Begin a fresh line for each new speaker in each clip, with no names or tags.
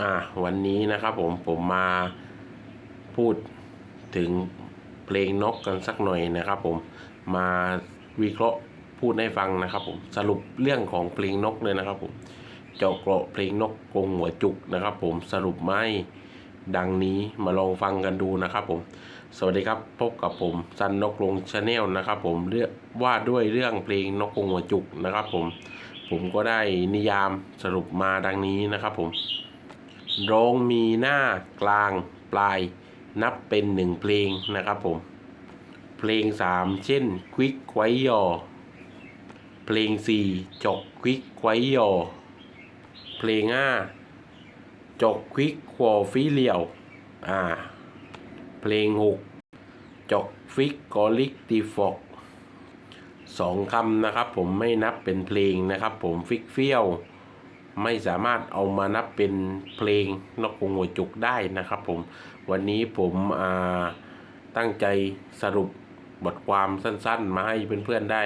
อ่าวันนี้นะครับผมผมมาพูดถึงเพลงนกกันสักหน่อยนะครับผมมาวิเคราะห์พูดให้ฟังนะครับผมสรุปเรื่องของเพลงนกเลยนะครับผมเจาะเกราะเพลงนกกงหัวจุกนะครับผมสรุปไม่ดังนี้มาลองฟังกันดูนะครับผม สวัสดีครับพบกับผมซันนกลงชาแนลนะครับผมเรื่องว่าด้วยเรื่องเพลงนกกงหัวจุกนะครับผมผมก็ได้นิยามสรุปมาดังนี้นะครับผม รองมีหน้ากลางปลายนับเป็นหนึ่งเพลงนะครับผม เพลงสามเช่นควิกไว้ยอ เพลงสี่จกควิกไว้ยอ เพลงห้าจกควิกควอฟิเลียว อ่า เพลงหกจกฟิกกอลิกตีฟอกสองคำนะครับผมไม่นับเป็นเพลงนะครับผมฟิกเฟี้ยว ไม่สามารถเอามานับเป็นเพลงนกกรงหัวจุกได้นะครับผม วันนี้ผมอ่าตั้งใจสรุปบทความสั้นๆ มาให้เพื่อนๆได้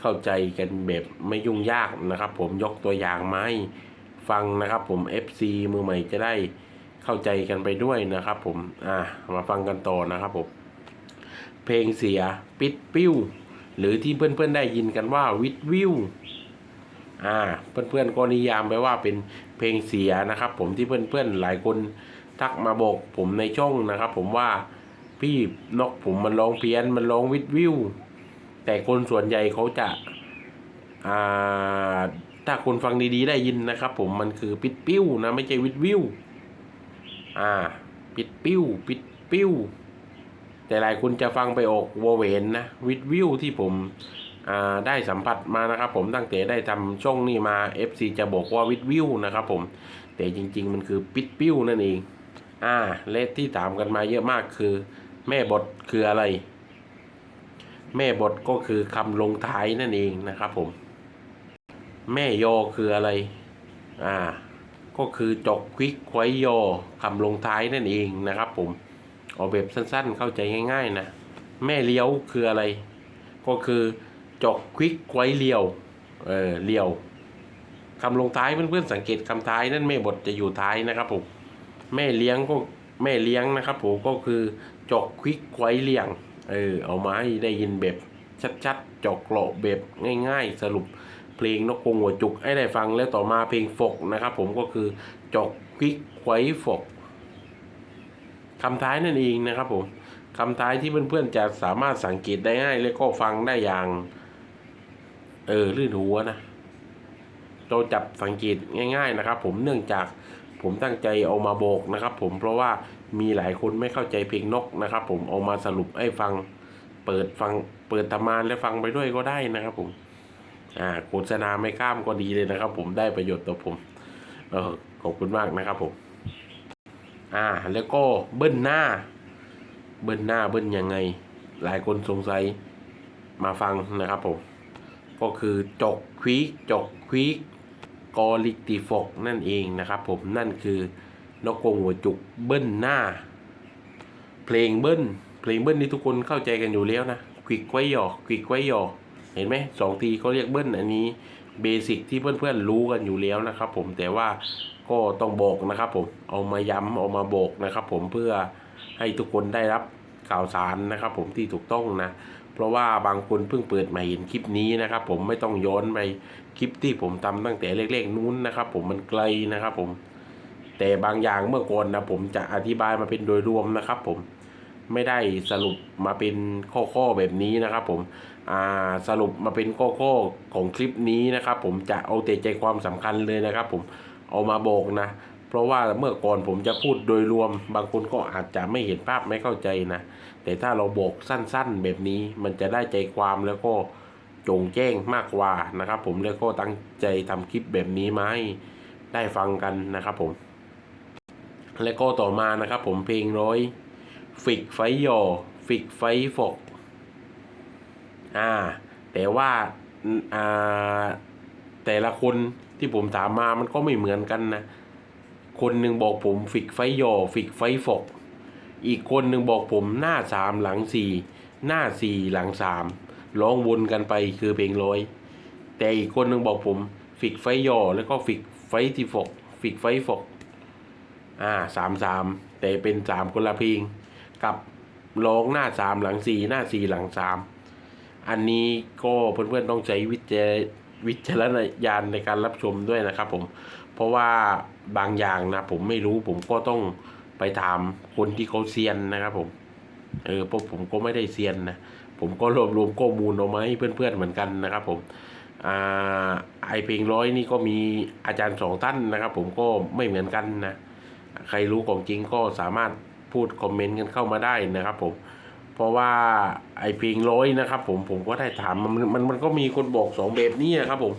เข้าใจกันแบบไม่ยุ่งยากนะครับ ผมยกตัวอย่างมาให้ฟังนะครับ ผม FC มือใหม่จะได้เข้าใจกันไปด้วยนะครับผมอ่ามาฟังกันต่อนะครับผมเพลงเสียปิดปิ้ว หรือที่เพื่อนๆได้ยินกันว่าวิดวิว อ่าเพื่อนๆก็นิยามไปว่าเป็นเพลงเสียนะครับ ผมที่เพื่อนๆหลายคนทักมาบอกผมในช่องนะครับ ผมว่าพี่นกผมมันร้องเพี้ยนมันร้องวิดวิวแต่คนส่วนใหญ่เขาจะอ่าถ้าคนฟังดีๆได้ยินนะครับ ผมมันคือปิดปิ้วนะไม่ใช่วิดวิวอ่า ปิดปิ้วปิดปิ้วแต่หลายคนจะฟังไปออกวอเวนนะวิดวิวที่ผม ได้สัมผัสมานะครับผมตั้งแต่ได้ทำช่องนี้มา FC จะบอกว่าวิดวิวนะครับผมแต่จริง ๆ มันคือปิดปิ้วนั่นเองอ่าและที่ถามกันมาเยอะมากคือ แม่บทคืออะไร แม่บทก็คือคำลงท้ายนั่นเองนะครับผม แม่ยอคืออะไรอ่าก็คือจกควิกไว้ยอคำลงท้ายนั่นเองนะครับผมเอาแบบสั้นๆเข้าใจง่าย ๆ นะ แม่เลี้ยวคืออะไร ก็คือ จกควิกไว้เลียว เออเลียวคำลงท้ายเพื่อนๆสังเกตคำท้ายนั่นแม่บทจะอยู่ท้ายนะครับผมแม่เลี้ยงก็แม่เลี้ยงนะครับผมก็คือจกควิกไว้เลียง เออเอามาให้ได้ยินแบบชัดๆจอกเกลาะแบบง่าย ๆ สรุปเพลงนกกงหัวจุกให้ได้ฟังแล้วต่อมาเพลงฝกนะครับ ผมก็คือจกควิกไว้ฝกคำท้ายนั่นเองนะครับผมคำท้ายที่เพื่อนๆจะสามารถสังเกตได้ง่าย และก็ฟังได้อย่าง เออลื่นหัวนะเราจับสังเกตง่าย ๆนะครับ ผมเนื่องจากผมตั้งใจเอามาบอกนะครับ ผมเพราะว่ามีหลายคนไม่เข้าใจเพลงนกนะครับ ผมเอามาสรุปให้ฟัง เปิดฟังเปิดตำมานและฟังไปด้วยก็ได้นะครับ ผม อ่าโฆษณาไม่ข้ามก็ดีเลยนะครับ ผมได้ประโยชน์ต่อผมเออขอบคุณมากนะครับ ผม อ่า แล้วก็เบิ้ลหน้า เบิ้ลหน้าเบิ้ลยังไง หลายคนสงสัยมาฟังนะครับผม ก็คือจกควิกจกควิกกอลิติฟกนั่นเองนะครับผมนั่นคือนกกงหัวจุกเบิ้ลหน้า เพลงเบิ้ลเพลงเบิ้ลนี่ทุกคนเข้าใจกันอยู่แล้วนะควิกไว้หยอกควิกไว้หยอกเห็นไหมสองทีเขาเรียกเบิ้ลอันนี้เบสิกที่เพื่อนๆรู้กันอยู่แล้วนะครับ ผมแต่ว่าก็ต้องบอกนะครับ ผมเอามาย้ำเอามาบอกนะครับ ผมเพื่อให้ทุกคนได้รับข่าวสารนะครับ ผมที่ถูกต้องนะ เพราะว่าบางคนเพิ่งเปิดมาเห็นคลิปนี้นะครับ ผมไม่ต้องย้อนไปคลิปที่ผมทำตั้งแต่เล็กๆนู้นนะครับ ผมมันไกลนะครับ ผม แต่บางอย่างเมื่อก่อนนะผมจะอธิบายมาเป็นโดยรวมนะครับ ผมไม่ได้สรุปมาเป็นข้อๆแบบนี้นะครับ ผมอ่าสรุปมาเป็นข้อๆของคลิปนี้นะครับ ผมจะเอาแต่ใจความสำคัญเลยนะครับ ผมเอามาบอกนะ เพราะว่าเมื่อก่อนผมจะพูดโดยรวม บางคนก็อาจจะไม่เห็นภาพไม่เข้าใจนะ แต่ถ้าเราบอกสั้นๆแบบนี้มันจะได้ใจความแล้วก็จงแจ้งมากกว่านะครับ ผมแล้วก็ตั้งใจทำคลิปแบบนี้มาให้ได้ฟังกันนะครับผม แล้วก็ต่อมานะครับ ผมเพลงร้อยฟิกไฟยอฟิกไฟฟกอ่า แต่ว่าอ่าแต่ละคนที่ผมถามมามันก็ไม่เหมือนกันนะ คนหนึ่งบอกผมฟิกไฟยอฟิกไฟฟกอีกคนหนึ่งบอกผมหน้าสามหลังสี่หน้าสี่หลังสามร้องวนกันไปคือเพลงร้อย แต่อีกคนหนึ่งบอกผมฟิกไฟยอแล้วก็ฟิกไฟที่ฟกฟิกไฟฟกอ่าสามสามแต่เป็นสามคนละเพลงกับร้องหน้าสามหลังสี่หน้าสี่หลังสามอันนี้ก็เพื่อนๆต้องใช้วิจวิจารณญาณในการรับชมด้วยนะครับผม เพราะว่าบางอย่างนะผมไม่รู้ผมก็ต้องไปถามคนที่เขาเซียนนะครับผม เออเพราะผมก็ไม่ได้เซียนนะผมก็รวบรวมข้อมูลเอามาให้เพื่อนๆเหมือนกันนะครับผมอ่าไอเพลงร้อยนี่ก็มีอาจารย์สองท่านนะครับ ผมก็ไม่เหมือนกันนะใครรู้ของจริงก็สามารถพูดคอมเมนต์กันเข้ามาได้นะครับผมเพราะว่าไอเพลงร้อยนะครับ ผมผมก็ได้ถามมันมันมันก็มีคนบอกสองแบบนี้นะครับผม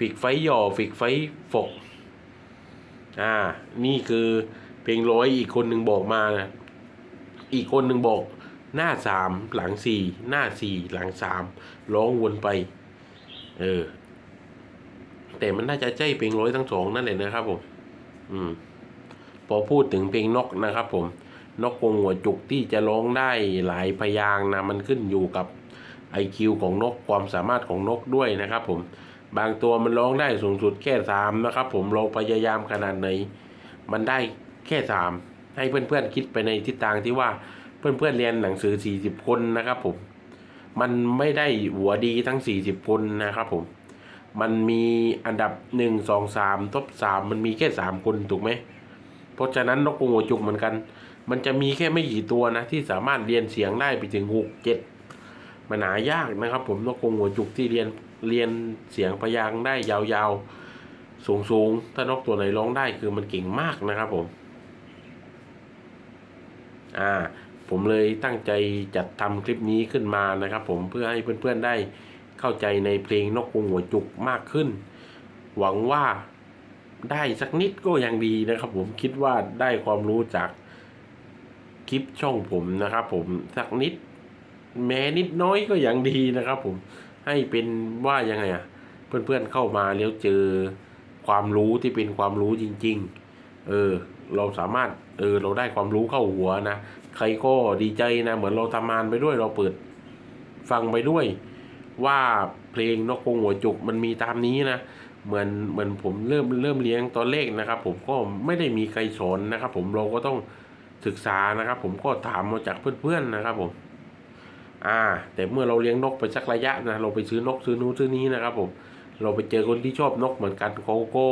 ฟิกไฟหย่อฟิกไฟฝกอ่า นี่คือเพลงร้อยอีกคนหนึ่งบอกมานะอีกคนหนึ่งบอก หน้าสามหลังสี่หน้าสี่หลังสามร้องวนไป เออ แต่มันน่าจะใจเพลงร้อยทั้งสองนั่นแหละนะครับผม อืม พอพูดถึงเพลงนกนะครับ ผมนกกงหัวจุกที่จะร้องได้หลายพยางนะมันขึ้นอยู่กับ IQ ของนกความสามารถของนกด้วยนะครับผม บางตัวมันร้องได้สูงสุดแค่สามนะครับ ผมเราพยายามขนาดไหน มันได้แค่สามให้เพื่อนๆคิดไปในทิศทางที่ว่าเพื่อนๆเรียนหนังสือ 40 คนนะครับผม มันไม่ได้หัวดีทั้ง 40 คนนะครับผม มันมีอันดับ 1 2 3ท็อป3มันมีแค่ 3 คนถูกไหม เพราะฉะนั้นนกกรงหัวจุกเหมือนกัน มันจะมีแค่ไม่กี่ตัวนะ ที่สามารถเรียนเสียงได้ไปถึง 6 7 มันหายากนะครับผมนกกรงหัวจุกที่เรียน เรียนเสียงพยางค์ได้ยาวๆ สูงๆ ถ้านกตัวไหนร้องได้คือมันเก่งมากนะครับผม อ่า ผมเลยตั้งใจจัดทำคลิปนี้ขึ้นมานะครับผมเพื่อให้เพื่อนๆได้เข้าใจในเพลงนกกรงหัวจุกมากขึ้น หวังว่าได้สักนิดก็ยังดีนะครับผมคิดว่าได้ความรู้จากคลิปช่องผมนะครับผมสักนิด แม้นิดน้อยก็ยังดีนะครับผม ให้เป็นว่ายังไงอะ เพื่อนๆเข้ามาแล้วเจอความรู้ที่เป็นความรู้จริง ๆ เออ เราสามารถเออเราได้ความรู้เข้าหัวนะใครก็ดีใจนะเหมือนเราทำงานไปด้วยเราเปิดฟังไปด้วย ว่าเพลงนกกงหัวจุกมันมีตามนี้นะเหมือนเหมือนผมเริ่มเริ่มเลี้ยงตอนเลขนะครับ ผมก็ไม่ได้มีใครสอนนะครับ ผมเราก็ต้องศึกษานะครับ ผมก็ถามมาจากเพื่อนๆนะครับผม อ่า แต่เมื่อเราเลี้ยงนกไปสักระยะนะ เราไปซื้อนกซื้อนู้นซื้อนี้นะครับผม เราไปเจอคนที่ชอบนกเหมือนกันเขาก็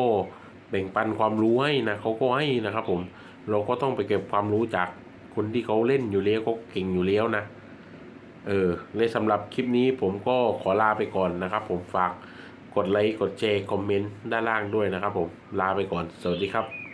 แบ่งปันความรู้ให้นะเขาก็ให้นะครับผม เราก็ต้องไปเก็บความรู้จากคนที่เขาเล่นอยู่แล้วเขาเก่งอยู่แล้วนะ เออในสำหรับคลิปนี้ผมก็ขอลาไปก่อนนะครับ ผมฝากกดไลค์กดแชร์คอมเมนต์ด้านล่างด้วยนะครับ ผมลาไปก่อน สวัสดีครับ